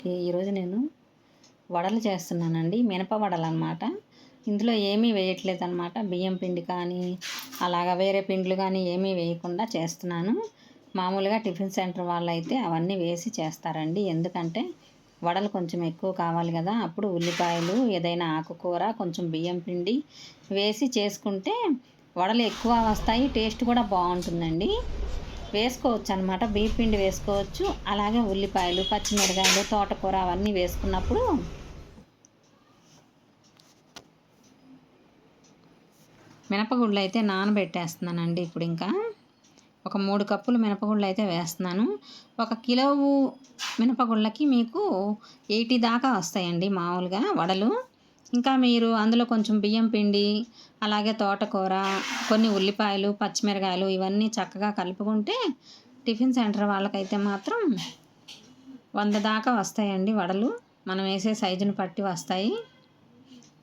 పిల్లలకి ఈరోజు నేను వడలు చేస్తున్నానండి మినప వడలు అనమాట ఇందులో ఏమీ వేయట్లేదు అనమాట బియ్యం పిండి కానీ అలాగా వేరే పిండిలు కానీ ఏమీ వేయకుండా చేస్తున్నాను. మామూలుగా టిఫిన్ సెంటర్ వాళ్ళు అయితే అవన్నీ వేసి చేస్తారండి. ఎందుకంటే వడలు కొంచెం ఎక్కువ కావాలి కదా. అప్పుడు ఉల్లిపాయలు ఏదైనా ఆకుకూర కొంచెం బియ్యం పిండి వేసి చేసుకుంటే వడలు ఎక్కువ వస్తాయి టేస్ట్ కూడా బాగుంటుందండి. వేసుకోవచ్చు అనమాట బీపిండి వేసుకోవచ్చు. అలాగే ఉల్లిపాయలు పచ్చిమిరకాయలు తోటకూర అవన్నీ వేసుకున్నప్పుడు మినపగుళ్ళు అయితే నానబెట్టేస్తున్నానండి ఇప్పుడు ఇంకా. ఒక మూడు కప్పులు మినపగుళ్ళు అయితే వేస్తున్నాను. ఒక కిలో మినపగుళ్ళకి మీకు ఎయిటీ దాకా వస్తాయండి మామూలుగా వడలు. ఇంకా మీరు అందులో కొంచెం బియ్యం పిండి అలాగే తోటకూర కొన్ని ఉల్లిపాయలు పచ్చిమిరకాయలు ఇవన్నీ చక్కగా కలుపుకుంటే టిఫిన్ సెంటర్ వాళ్ళకైతే మాత్రం వంద దాకా వస్తాయండి వడలు. మనం వేసే సైజుని బట్టి వస్తాయి.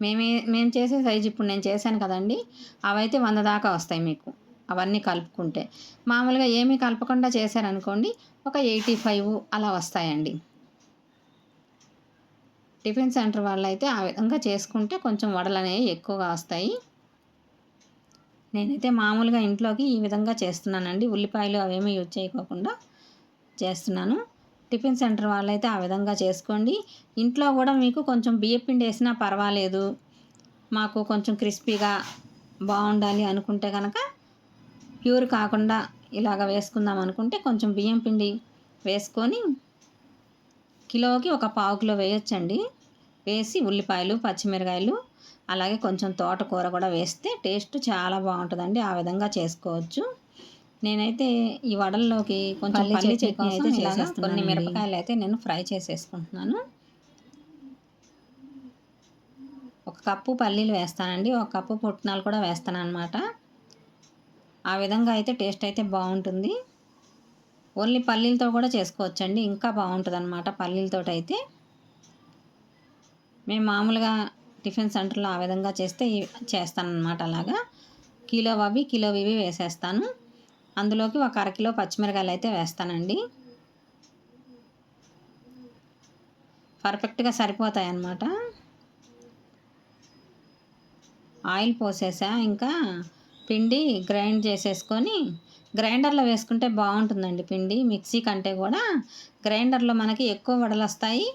మేమే మేము చేసే సైజు ఇప్పుడు నేను చేశాను కదండి అవైతే వంద దాకా వస్తాయి మీకు అవన్నీ కలుపుకుంటే. మామూలుగా ఏమీ కలపకుండా చేశారనుకోండి ఒక ఎయిటీ ఫైవ్ అలా వస్తాయండి. టిఫిన్ సెంటర్ వాళ్ళు అయితే ఆ విధంగా చేసుకుంటే కొంచెం వడలు అనేవి ఎక్కువగా వస్తాయి. నేనైతే మామూలుగా ఇంట్లోకి ఈ విధంగా చేస్తున్నానండి. ఉల్లిపాయలు అవేమీ యూజ్ చేయకోకుండా చేస్తున్నాను. టిఫిన్ సెంటర్ వాళ్ళైతే ఆ విధంగా చేసుకోండి. ఇంట్లో కూడా మీకు కొంచెం బియ్యపిండి వేసినా పర్వాలేదు. మాకు కొంచెం క్రిస్పీగా బాగుండాలి అనుకుంటే కనుక ప్యూర్ కాకుండా ఇలాగ వేసుకుందాం అనుకుంటే కొంచెం బియ్యం పిండి వేసుకొని కిలోకి ఒక పావు కిలో వేయొచ్చండి. వేసి ఉల్లిపాయలు పచ్చిమిరకాయలు అలాగే కొంచెం తోటకూర కూడా వేస్తే టేస్ట్ చాలా బాగుంటుందండి. ఆ విధంగా చేసుకోవచ్చు. నేనైతే ఈ వడల్లోకి కొంచెం పల్లి చట్నీ అయితే చేసేస్తున్నాను కొన్ని మిరపకాయలు అయితే నేను ఫ్రై చేసేసుకుంటున్నాను. ఒక కప్పు పల్లీలు వేస్తానండి. ఒక కప్పు పుట్నాలు కూడా వేస్తాను అనమాట ఆ విధంగా అయితే టేస్ట్ అయితే బాగుంటుంది. ఓన్లీ పల్లీలతో కూడా చేసుకోవచ్చండి. ఇంకా బాగుంటుంది అనమాట పల్లీలతో అయితే మేము మామూలుగా టిఫిన్ సెంటర్లో ఆ విధంగా చేస్తే చేస్తానన్నమాట అలాగా. కిలో అవి కిలో ఇవి వేసేస్తాను. అందులోకి ఒక అరకిలో పచ్చిమిరకాయలు అయితే వేస్తానండి. పర్ఫెక్ట్గా సరిపోతాయి అన్నమాట ఆయిల్ పోసేసా ఇంకా పిండి గ్రైండ్ చేసేసుకొని గ్రైండర్లో వేసుకుంటే బాగుంటుందండి పిండి. మిక్సీ కంటే కూడా గ్రైండర్లో మనకి ఎక్కువ వడలు వస్తాయి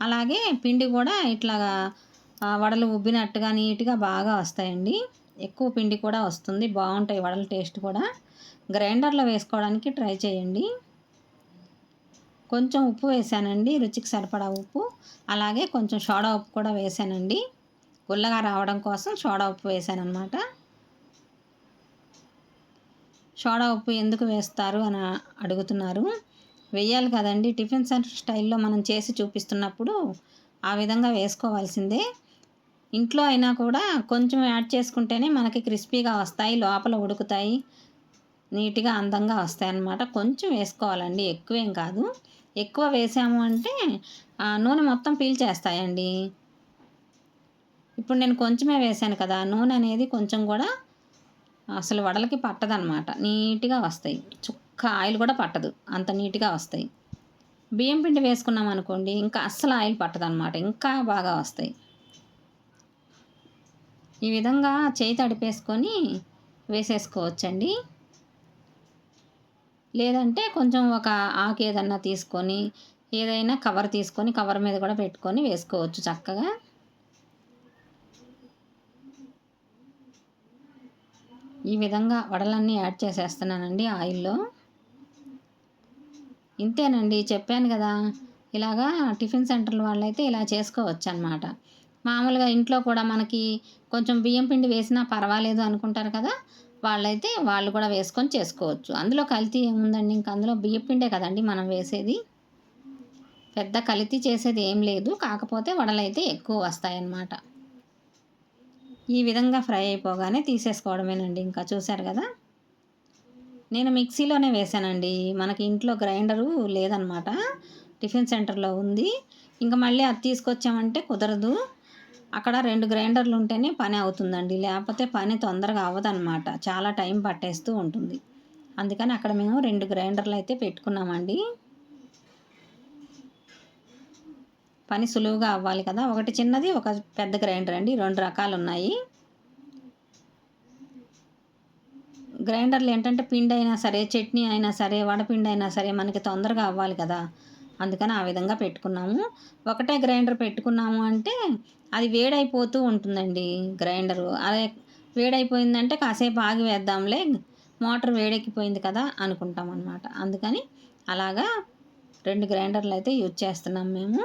అలాగే పిండి కూడా ఇట్లాగా వడలు ఉబ్బినట్టుగా నీట్గా బాగా వస్తాయండి. ఎక్కువ పిండి కూడా వస్తుంది. బాగుంటాయి వడల టేస్ట్ కూడా. గ్రైండర్లో వేసుకోవడానికి ట్రై చేయండి. కొంచెం ఉప్పు వేసానండి. రుచికి సరిపడా ఉప్పు. అలాగే కొంచెం సోడా ఉప్పు కూడా వేసానండి. గుల్లగా రావడం కోసం సోడా ఉప్పు వేసాను అనమాట సోడా ఉప్పు ఎందుకు వేస్తారు అని అడుగుతున్నారు. వెయ్యాలి కదండి. టిఫిన్ సెంటర్ స్టైల్లో మనం చేసి చూపిస్తున్నప్పుడు ఆ విధంగా వేసుకోవాల్సిందే. ఇంట్లో అయినా కూడా కొంచెం యాడ్ చేసుకుంటేనే మనకి క్రిస్పీగా వస్తాయి లోపల ఉడుకుతాయి నీట్గా అందంగా వస్తాయి అన్నమాట. కొంచెం వేసుకోవాలండి. ఎక్కువేం కాదు. ఎక్కువ వేసాము అంటే నూనె మొత్తం పీల్చేస్తాయండి ఇప్పుడు నేను కొంచెమే వేసాను కదా నూనె అనేది కొంచెం కూడా అసలు వడలకి పట్టదనమాట నీట్గా వస్తాయి. చుక్క ఆయిల్ కూడా పట్టదు. అంత నీట్గా వస్తాయి. బియ్యం పిండి వేసుకున్నాం అనుకోండి ఇంకా అస్సలు ఆయిల్ పట్టదనమాట ఇంకా బాగా వస్తాయి. ఈ విధంగా చేయి తడిపేసుకొని వేసేసుకోవచ్చండి. లేదంటే కొంచెం ఒక ఆకు ఏదన్నా తీసుకొని ఏదైనా కవర్ తీసుకొని కవర్ మీద కూడా పెట్టుకొని వేసుకోవచ్చు చక్కగా. ఈ విధంగా వడలన్నీ యాడ్ చేసేస్తున్నానండి ఆయిల్లో. ఇంతేనండి చెప్పాను కదా. ఇలాగా టిఫిన్ సెంటర్ల వాళ్ళైతే ఇలా చేసుకోవచ్చు అనమాట మామూలుగా ఇంట్లో కూడా మనకి కొంచెం బియ్యం పిండి వేసినా పర్వాలేదు అనుకుంటారు కదా. వాళ్ళైతే వాళ్ళు కూడా వేసుకొని చేసుకోవచ్చు. అందులో కల్తీ ఏముందండి? ఇంక అందులో బియ్యం పిండే కదండి మనం వేసేది. పెద్ద కలితీ చేసేది ఏం లేదు. కాకపోతే వడలైతే ఎక్కువ వస్తాయన్నమాట. ఈ విధంగా ఫ్రై అయిపోగానే తీసేసుకోవడమేనండి. ఇంకా చూశారు కదా. నేను మిక్సీలోనే వేసానండి. మనకి ఇంట్లో గ్రైండరు లేదనమాట. టిఫిన్ సెంటర్లో ఉంది. ఇంకా మళ్ళీ అది తీసుకొచ్చామంటే కుదరదు. అక్కడ రెండు గ్రైండర్లు ఉంటేనే పని అవుతుందండి. లేకపోతే పని తొందరగా అవ్వదనమాట. చాలా టైం పట్టేస్తూ ఉంటుంది. అందుకని అక్కడ మేము రెండు గ్రైండర్లు అయితే పెట్టుకున్నామండి. పని సులువుగా అవ్వాలి కదా. ఒకటి చిన్నది ఒక పెద్ద గ్రైండర్ అండి. రెండు రకాలు ఉన్నాయి గ్రైండర్లు ఏంటంటే పిండి అయినా సరే చట్నీ అయినా సరే వడపిండి అయినా సరే మనకి తొందరగా అవ్వాలి కదా. అందుకని ఆ విధంగా పెట్టుకున్నాము. ఒకటే గ్రైండర్ పెట్టుకున్నాము అంటే అది వేడైపోతూ ఉంటుందండి గ్రైండరు. అదే వేడైపోయిందంటే కాసేపు ఆగి వేద్దాంలే మోటార్ వేడెక్కిపోయింది కదా అనుకుంటాం అనమాట అందుకని అలాగా రెండు గ్రైండర్లు అయితే యూజ్ చేస్తున్నాం మేము.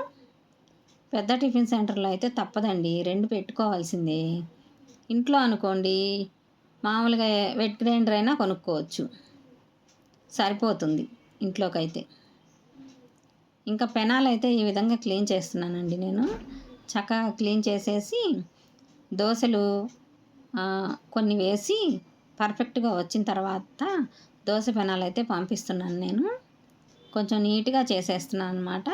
పెద్ద టిఫిన్ సెంటర్లో అయితే తప్పదండి రెండు పెట్టుకోవాల్సిందే. ఇంట్లో అనుకోండి మామూలుగా వెట్ గ్రైండర్ అయినా కొనుక్కోవచ్చు. సరిపోతుంది ఇంట్లోకైతే. ఇంకా పెనాలు అయితే ఈ విధంగా క్లీన్ చేస్తున్నానండి నేను. చక్కగా క్లీన్ చేసేసి దోశలు కొన్ని వేసి పర్ఫెక్ట్గా వచ్చిన తర్వాత దోశ పెనాలు అయితే పంపిస్తున్నాను నేను. కొంచెం నీట్గా చేసేస్తున్నాను అనమాట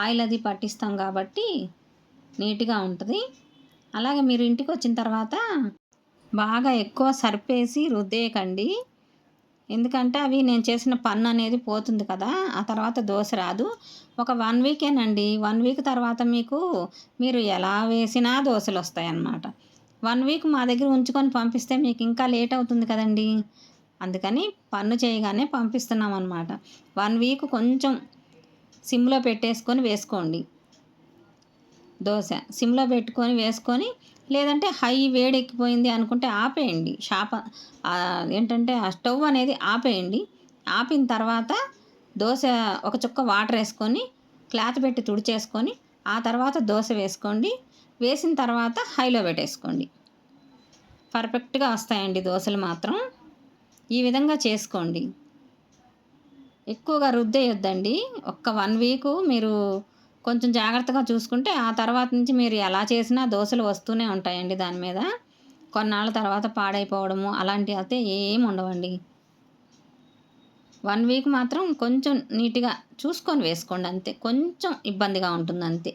ఆయిల్ అది పట్టిస్తాం కాబట్టి నీట్గా ఉంటుంది. అలాగే మీరు ఇంటికి వచ్చిన తర్వాత బాగా ఎక్కువ సర్పేసి రుద్దేయకండి. ఎందుకంటే అవి నేను చేసిన పన్ను అనేది పోతుంది కదా ఆ తర్వాత దోశ రాదు. ఒక వన్ వీకేనండి. వన్ వీక్ తర్వాత మీకు మీరు ఎలా వేసినా దోశలు వస్తాయి అన్నమాట వన్ వీక్ మా దగ్గర ఉంచుకొని పంపిస్తే మీకు ఇంకా లేట్ అవుతుంది కదండి. అందుకని పన్ను చేయగానే పంపిస్తున్నాం అనమాట వన్ వీక్ కొంచెం సిమ్లో పెట్టేసుకొని వేసుకోండి. దోశ. సిమ్లో పెట్టుకొని వేసుకొని లేదంటే హై వేడెక్కిపోయింది అనుకుంటే ఆపేయండి. షాప ఏంటంటే ఆ స్టవ్ అనేది ఆపేయండి. ఆపిన తర్వాత దోశ ఒక చుక్క వాటర్ వేసుకొని క్లాత్ పెట్టి తుడిచేసుకొని ఆ తర్వాత దోశ వేసుకోండి. వేసిన తర్వాత హైలో పెట్టేసుకోండి. పర్ఫెక్ట్గా వస్తాయండి దోశలు మాత్రం. ఈ విధంగా చేసుకోండి. ఎక్కువగా రుద్దేయొద్దండి. ఒక్క వన్ వీకు మీరు కొంచెం జాగ్రత్తగా చూసుకుంటే ఆ తర్వాత నుంచి మీరు ఎలా చేసినా దోశలు వస్తూనే ఉంటాయండి దాని మీద. కొన్నాళ్ళ తర్వాత పాడైపోవడము అలాంటివి అయితే ఏం ఉండవండి. వన్ వీక్ మాత్రం కొంచెం నీట్గా చూసుకొని వేసుకోండి అంతే. కొంచెం ఇబ్బందిగా ఉంటుంది అంతే.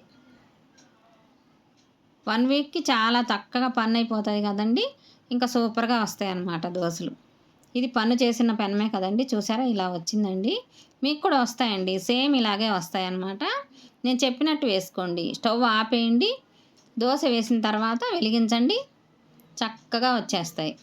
వన్ వీక్కి చాలా చక్కగా పన్ను అయిపోతాయి కదండి. ఇంకా సూపర్గా వస్తాయి అన్నమాట దోశలు. ఇది పన్ను చేసిన పెనమే కదండి. చూసారా ఇలా వచ్చిందండి. మీకు కూడా వస్తాయండి. సేమ్ ఇలాగే వస్తాయి అన్నమాట నేను చెప్పినట్టు వేసుకోండి. స్టవ్ ఆపేయండి. దోశ వేసిన తర్వాత వెలిగించండి. చక్కగా వచ్చేస్తాయి.